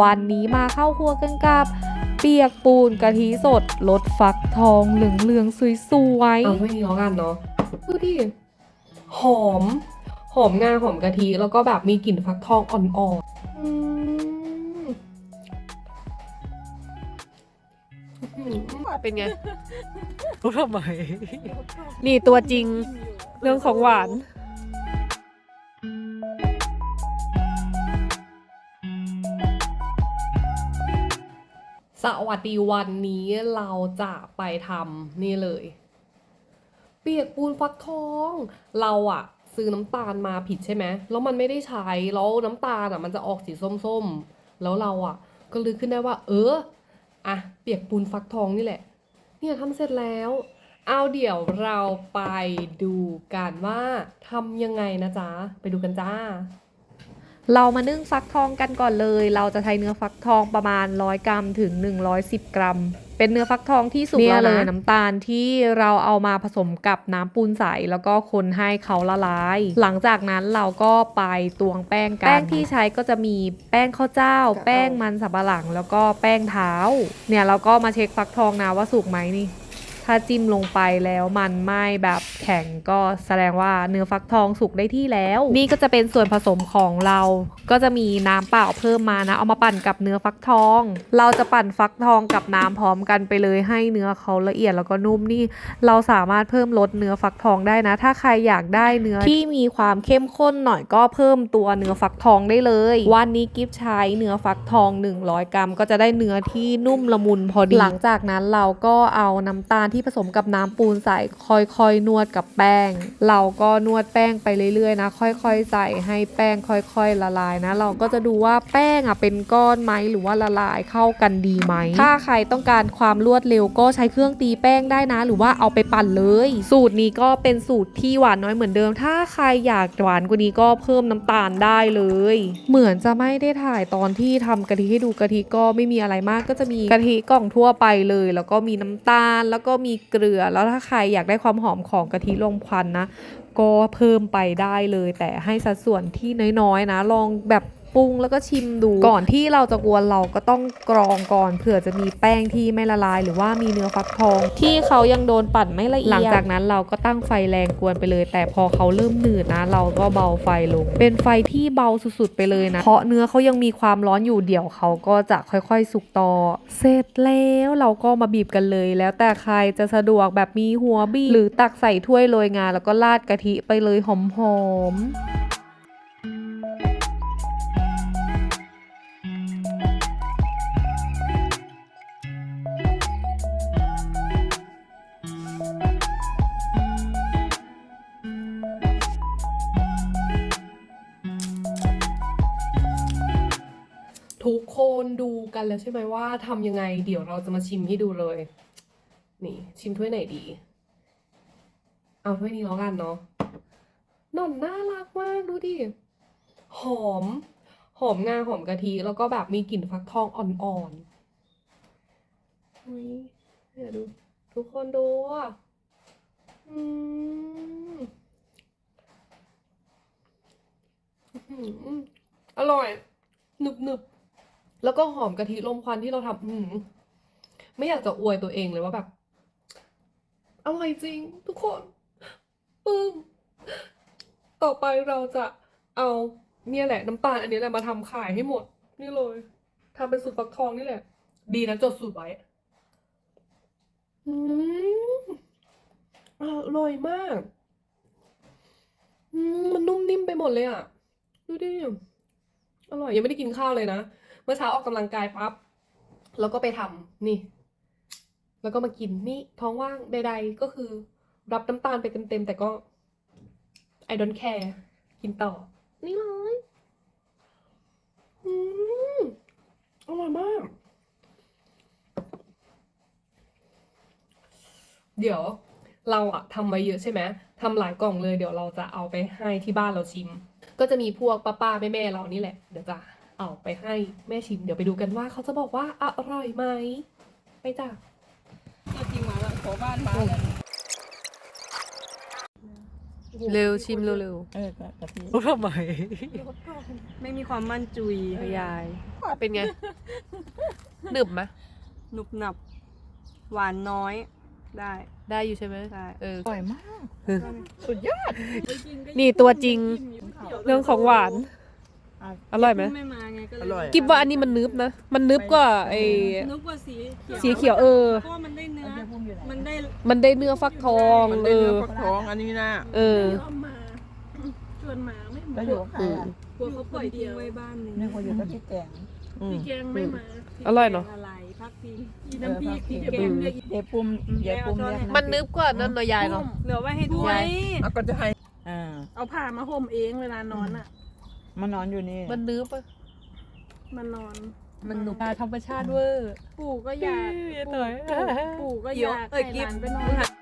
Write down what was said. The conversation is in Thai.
วันนี้มาเข้าครัวกันกับ เปียกปูนกะทิสดรสฟักทองเหลืองเหลืองๆสวยๆเอาไม่นี้แล้วกันเนาะดูดิหอม หอมงาหอมกะทิแล้วก็แบบมีกลิ่นฟักทองอ่อนๆอืมอื้อหือเป็นไงรู้ทำไม นี่ตัวจริง เรื่องของหวาน สวัสดีวันนี้เราจะไปทำนี่เลย เปียกปูนฟักทอง เราอะซื้อน้ำตาลมาผิดใช่ไหมแล้วมันไม่ได้ใช้แล้วน้ำตาลอะมันจะออกสีส้มๆ แล้วเราอะก็เลยขึ้นได้ว่า เอออะเปียกปูนฟักทองนี่แหละ เนี่ยทำเสร็จแล้ว เอาเดี๋ยวเราไปดูกันว่าทำยังไงนะจ๊ะ ไปดูกันจ้า เรามานึ่งฟักทองกันก่อนเลย เราจะใช้เนื้อฟักทองประมาณ 100 กรัมถึง 110 กรัม เป็นเนื้อฟักทองที่สุกเนี่ยแล้วเลยนะน้ำตาลที่เราเอามาผสมกับน้ำปูนใสแล้วก็คนให้เขาละลาย หลังจากนั้นเราก็ไปตวงแป้งกัน แป้งที่ใช้ก็จะมีแป้งข้าวเจ้ากับแป้งมันสับปะหลัง แล้วก็แป้งเท้า เนี่ยเราก็มาเช็คฟักทองนะว่าสุกไหมนี่ ถ้าจิ้มลงไปแล้วมันไม่แบบแข็งก็แสดงว่าเนื้อฟักทองสุกได้ที่แล้ว นี่ก็จะเป็นส่วนผสมของเรา ก็จะมีน้ำเปล่าเพิ่มมานะ เอามาปั่นกับเนื้อฟักทอง เราจะปั่นฟักทองกับน้ำพร้อมกันไปเลยให้เนื้อเขาละเอียดแล้วก็นุ่มนี่ เราสามารถเพิ่มรสเนื้อฟักทองได้นะ ถ้าใครอยากได้เนื้อที่มีความเข้มข้นหน่อยก็เพิ่มตัวเนื้อฟักทองได้เลย วันนี้กิฟใช้เนื้อฟักทอง 100 กรัม ก็จะได้เนื้อที่นุ่มละมุนพอดี หลังจากนั้นเราก็เอาน้ำตาลที่ที่ผสมกับน้ำปูนใส่ค่อยๆ นวดกับแป้ง เราก็นวดแป้งไปเรื่อยๆนะค่อยๆ ใส่ให้แป้งค่อยๆ ละลายนะ เราก็จะดูว่าแป้งอะเป็นก้อนไหมหรือว่าละลายเข้ากันดีไหม ถ้าใครต้องการความรวดเร็วก็ใช้เครื่องตีแป้งได้นะ หรือว่าเอาไปปั่นเลย สูตรนี้ก็เป็นสูตรที่หวานน้อยเหมือนเดิม ถ้าใครอยากหวานกว่านี้ก็เพิ่มน้ำตาลได้เลย เหมือนจะไม่ได้ถ่ายตอนที่ทำกะทิให้ดูกะทิก็ไม่มีอะไรมากก็จะมีกะทิกล่องทั่วไปเลย แล้วก็มีน้ำตาลแล้วก็มีมีเกลือ แล้วถ้าใครอยากได้ความหอมของกะทิลมควันนะ ก็เพิ่มไปได้เลย แต่ให้สัดส่วนที่น้อยๆนะ ลองแบบ ปรุงแล้วก็ชิมดู ก่อนที่เราจะกวนเราก็ต้องกรองก่อนเผื่อจะมีแป้งที่ไม่ละลาย หรือว่ามีเนื้อฟักทอง ที่เขายังโดนปั่นไม่ละเอียดหลังจากนั้นเราก็ตั้งไฟแรงกวนไปเลย แต่พอเขาเริ่มหนืดนะ เราก็เบาไฟลง เป็นไฟที่เบาสุดๆไปเลยนะ เพราะเนื้อเขายังมีความร้อนอยู่เดี๋ยวเขาก็จะค่อยๆ สุกต่อ เสร็จแล้วเราก็มาบีบกันเลย แล้วแต่ใครจะสะดวกแบบมีหัวบีบหรือตักใส่ถ้วยโรยงาแล้วก็ราดกะทิไปเลยหอมๆ คนดูกันแล้วใช่ไหมว่าทำยังไง เดี๋ยวเราจะมาชิมให้ดูเลย นี่ ชิมถ้วยไหนดี เอาถ้วยนี้แล้วกันเนาะหนอนน่ารักมากดูดิ หอม หอมงาหอมกะทิแล้วก็แบบมีกลิ่นฟักทองอ่อนๆเฮ้ยเดี๋ยวดู ทุกคนดูอะอืมอร่อยหนึบหนึบๆ แล้วก็หอมกะทิลมควันที่เราทำอืมไม่อยากจะอวยตัวเองเลยว่าแบบอร่อยจริง ทุกคนปึ้มต่อไปเราจะเอาเนี่ยแหละน้ำตาลอันนี้แหละมาทำขายให้หมด นี่เลยทำเป็นสูตรฟักทองนี่แหละ ดีนะจดสูตรไว้อืมอร่อยมากมันนุ่มนิ่มไปหมดเลยอะ ดูดิ อร่อยยังไม่ได้กินข้าวเลยนะ มื่อเช้าออกกำลังกายปั๊บแล้วก็ไปทำนี่ แล้วก็มากินนี่ท้องว่างใดๆก็คือ รับน้ำตาลไปเต็มๆแต่ก็ I don't care กินต่อ นี่เลยอืมอร่อยมาก เดี๋ยวเราอะทำไว้เยอะใช่ไหมทำหลายกล่องเลยเดี๋ยวเราจะเอาไปให้ที่บ้านเราชิม ก็จะมีพวกป้าป้าแม่แม่ๆเรานี่แหละ เดี๋ยวจะ เอาไปให้แม่ชิม เดี๋ยวไปดูกันว่าเขาจะบอกว่าอร่อยไหม ไปจ้ะตัวจริงมาแล้วขอบ้านมาแล้วอเร็วชิมเร็วเออกะกะทิๆรู้ทำไมไม่มีความมั่นจุยยาย เป็นไง หนึบไหมหนุบหนับ หวานน้อย ได้ ได้อยู่ใช่ไหมได้เอออร่อยมากนี่ตัวจริง เรื่องของหวาน อร่อยไหมไม่มา ไงก็เลอร่อย กิบว่าอันนี้มันนึบนะ มันนึบกว่าไอ้นึกว่าสีเขียวสีเขียวเออ เพราะว่ามันได้เนื้อ มันได้มันได้เนื้อฟักทองมันเอได้เนื้ออฟักทองอันนี้นะเออชวนมาไม่แล้วอยู่กับใครอะกลัวเขาปล่อยทิ้งไว้บ้านหนึงนี่เขาอยู่กับพี่แกงอืมพี่แกงไม่มาอร่อยเนาะอะไรพักพิงอีน้ำพริกเอพี่อแกงเนี่ยเดี๋ยวปุ่มเดี๋ยวปุ่มเรียกมันนึบกว่านั่นเนาะยายเนาะ เหลือไว้ให้ด้วยอะก็จะให้อ่าเอาผ้ามาห่มเองเวลานอนอะ มานอนอยู่นี่มันนึบอะ มันนอนมันหนุบธรรมชาติเวอร์ ปู่ก็อยากหน่อยปู่ก็อเดี๋ยวยากเอ้ยให้กิหฟลานไปนอมึนงหัน